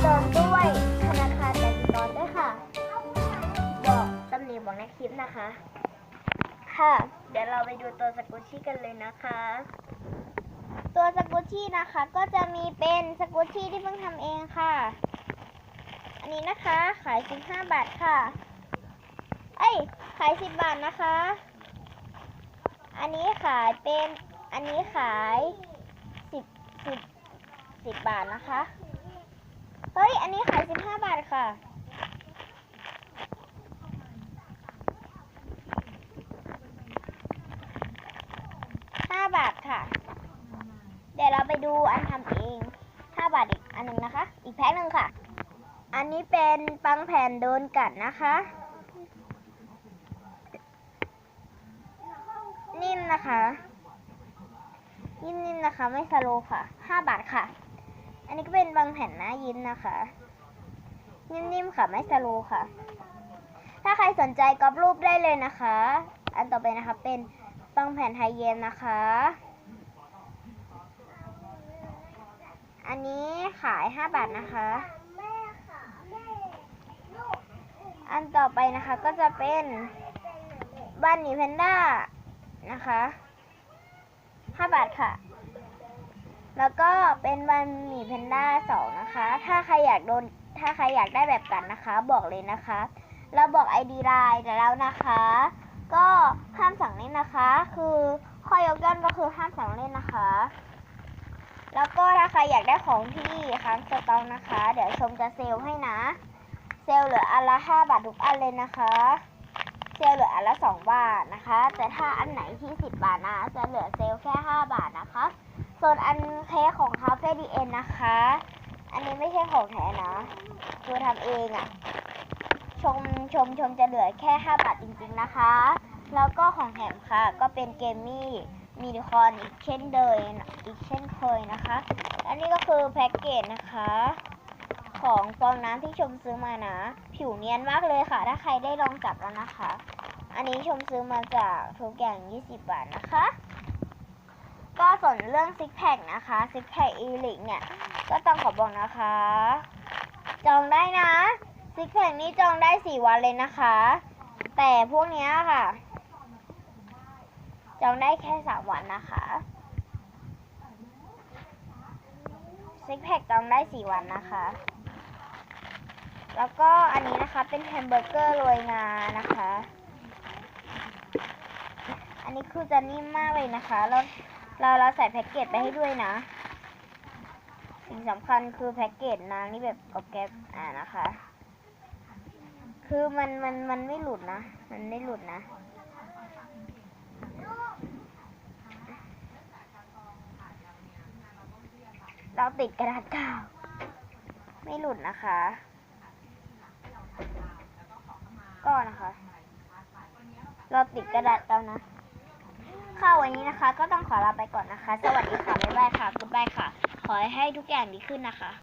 เติมด้วยธนาคารแบงกสิกรด้วยค่ะ บอกตำแหน่งบอกในคลิปนะคะ ค่ะ เดี๋ยวเราไปดูตัวสกุชี่กันเลยนะคะ ตัวสกุชี่นะคะก็จะมีเป็นสกุชี่ที่เพิ่งทำเองค่ะ อันนี้นะคะขาย 15 บาทค่ะ เอ้ย ขาย 10 บาทนะคะ อันนี้ขายเป็น อันนี้ขาย 10 10 10 บาทนะคะ เฮ้ย อันนี้ขาย15บาทค่ะ5บาทค่ะ เดี๋ยวเราไปดูอันทำเอง5บาทอีกอันหนึ่งนะคะ อีกแพ็คหนึ่งค่ะ อันนี้เป็นปังแผ่นโดนกัดนะคะ นิ่มนะคะ นิ่มๆนะคะ ไม่สโลค่ะ5บาทค่ะ อันนี้ก็เป็นบางแผ่นนะยิ้มนะคะ นิ่มๆค่ะไม่สโลค่ะ ถ้าใครสนใจก๊อปรูปได้เลยนะคะ อันต่อไปนะคะเป็นบางแผ่นไฮเย็นนะคะ อันนี้ขาย 5 บาทนะคะ อันต่อไปนะคะก็จะเป็นบ้านหนีแพนด้านะคะ 5 บาทค่ะ แล้วก็เป็นบันหมีแพนด้าสองนะคะ ถ้าใครอยากโดน ถ้าใครอยากได้แบบกันนะคะ บอกเลยนะคะ เราบอก ID ไลน์แต่แล้วนะคะ ก็ห้ามสั่งเล่นนะคะ คือข้อยกย่องก็คือห้ามสั่งเล่นนะคะ แล้วก็ถ้าใครอยากได้ของที่ค้างสต็อกนะคะ เดี๋ยวชมจะเซลให้นะ เซลเหลืออันละ5บาททุกอันเลยนะคะเซลเหลืออันละ 2 บาทนะคะ แต่ถ้าอันไหนที่ 10 บาทนะ จะเหลือเซลแค่ 5 บาทนะคะ ส่วนอันเค้กของคาเฟ่ดีเอ็นนะคะ อันนี้ไม่ใช่ของแท้นะคือทำเองอะ่ะ ชมชมชมจะเหลือแค่ 5 บาทจริงๆนะคะ แล้วก็ของแถมค่ะ ก็เป็นเกมมี่มีดิคอนอีกเช่นเดิมอีกเช่นเคยนะคะ อันนี้ก็คือแพ็กเกจนะคะ ของฟองน้ำที่ชมซื้อมานะ ผิวเนียนมากเลยค่ะ ถ้าใครได้ลองจับแล้วนะคะ อันนี้ชมซื้อมาจากทุกอย่าง 20 บาทนะคะ ส่วนเรื่องซิกแพคนะคะซิกแพคอีลิกเนี่ย ก็ต้องขอบอกนะคะ จองได้นะซิกแพคนี้จองได้4วันเลยนะคะ แต่พวกเนี้ยค่ะ จองได้แค่3วันนะคะซิกแพคจองได้4วันนะคะ แล้วก็อันนี้นะคะเป็นแฮมเบอร์เกอร์โรยงานะคะอันนี้คือจะนิ่มมากเลยนะคะ แล้ว เราเราใส่แพ็กเกจไปให้ด้วยนะ สิ่งสำคัญคือแพ็กเกจนางนี่แบบกอบแกรบอ่านะคะ คือมันมันมันไม่หลุดนะ มันไม่หลุดนะเราติดกระดาษกาว ไม่หลุดนะคะ ก็นะคะ เราติดกระดาษกาวนะ ค่ะวันนี้นะคะ ก็ต้องขอลาไปก่อนนะคะ สวัสดีค่ะ บ๊ายบายค่ะ กุ๊ดบายค่ะ ขอให้ทุกอย่างดีขึ้นนะคะ